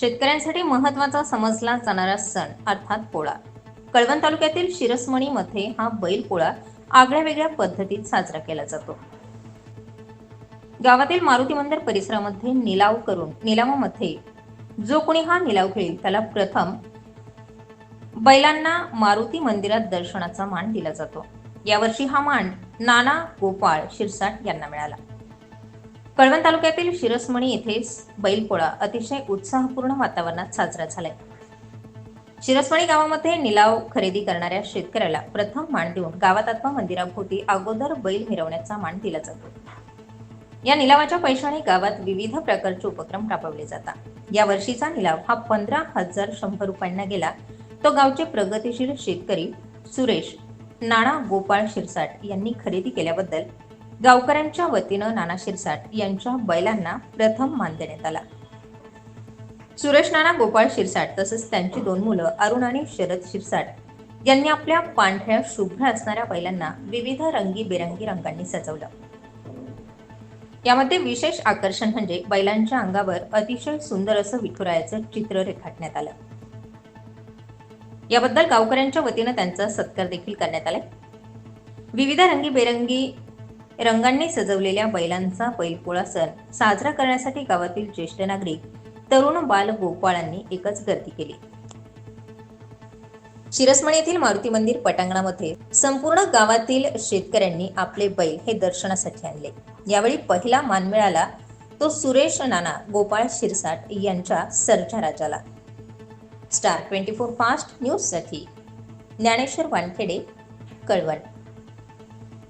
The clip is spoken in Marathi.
शेतकऱ्यांसाठी महत्त्वाचा समजला जाणारा सण अर्थात पोळा. कळवण तालुक्यातील शिरसमणीमध्ये हा बैल पोळा आगळ्या वेगळ्या पद्धतीत साजरा केला जातो. गावातील मारुती मंदिर परिसरामध्ये निलाव करून निलावामध्ये जो कोणी हा निलाव घेईल त्याला प्रथम बैलांना मारुती मंदिरात दर्शनाचा मान दिला जातो. यावर्षी हा मान नाना गोपाळ शिरसाट यांना मिळाला. कळवण तालुक्यातील शिरसमणी येथे बैलपोळा अतिशय उत्साहपूर्ण वातावरणात साजरा झालाय. शिरसमणी गावामध्ये निलाव खरेदी करणाऱ्या शेतकऱ्याला प्रथम मान देऊन गावात आत्मा मंदिराभोवती अगोदर बैल मिरवण्याचा मान दिला जातो. या निलावाच्या पैशाने गावात विविध प्रकारचे उपक्रम राबवले जातात. या वर्षीचा निलाव हा पंधरा हजार शंभर रुपयांना गेला. तो गावचे प्रगतीशील शेतकरी सुरेश नाणा गोपाळ शिरसाट यांनी खरेदी केल्याबद्दल गावकऱ्यांच्या वतीनं नाना शिरसाट यांच्या बैलांना प्रथम मान देण्यात आला. सुरेश नाना गोपाळ शिरसाट तसंच त्यांची दोन मुलं अरुण आणि शरद शिरसाट यांनी आपल्या पांढऱ्या शुभ्र असणाऱ्या बैलांना विविध रंगी बेरंगी रंगांनी सजवलं. यामध्ये विशेष आकर्षण म्हणजे बैलांच्या अंगावर अतिशय सुंदर असं विठुरायाचं चित्र रेखाटण्यात आलं. याबद्दल गावकऱ्यांच्या वतीनं त्यांचा सत्कार देखील करण्यात आलाय. विविध रंगीबेरंगी रंगांनी सजवलेल्या बैलांचा बैलपोळा सण साजरा करण्यासाठी गावातील ज्येष्ठ नागरिक तरुण बाल गोपाळांनी एकच गर्दी केली. शिरसमणी येथील मारुती मंदिर पटांगणामध्ये संपूर्ण गावातील शेतकऱ्यांनी आपले बैल हे दर्शनासाठी आणले. यावेळी पहिला मान मिळाला तो सुरेश नाना गोपाळ शिरसाट यांच्या सरच्या राजाला स्टार ट्वेंटी फोर फास्ट न्यूजसाठी ज्ञानेश्वर वानखेडे कळवण.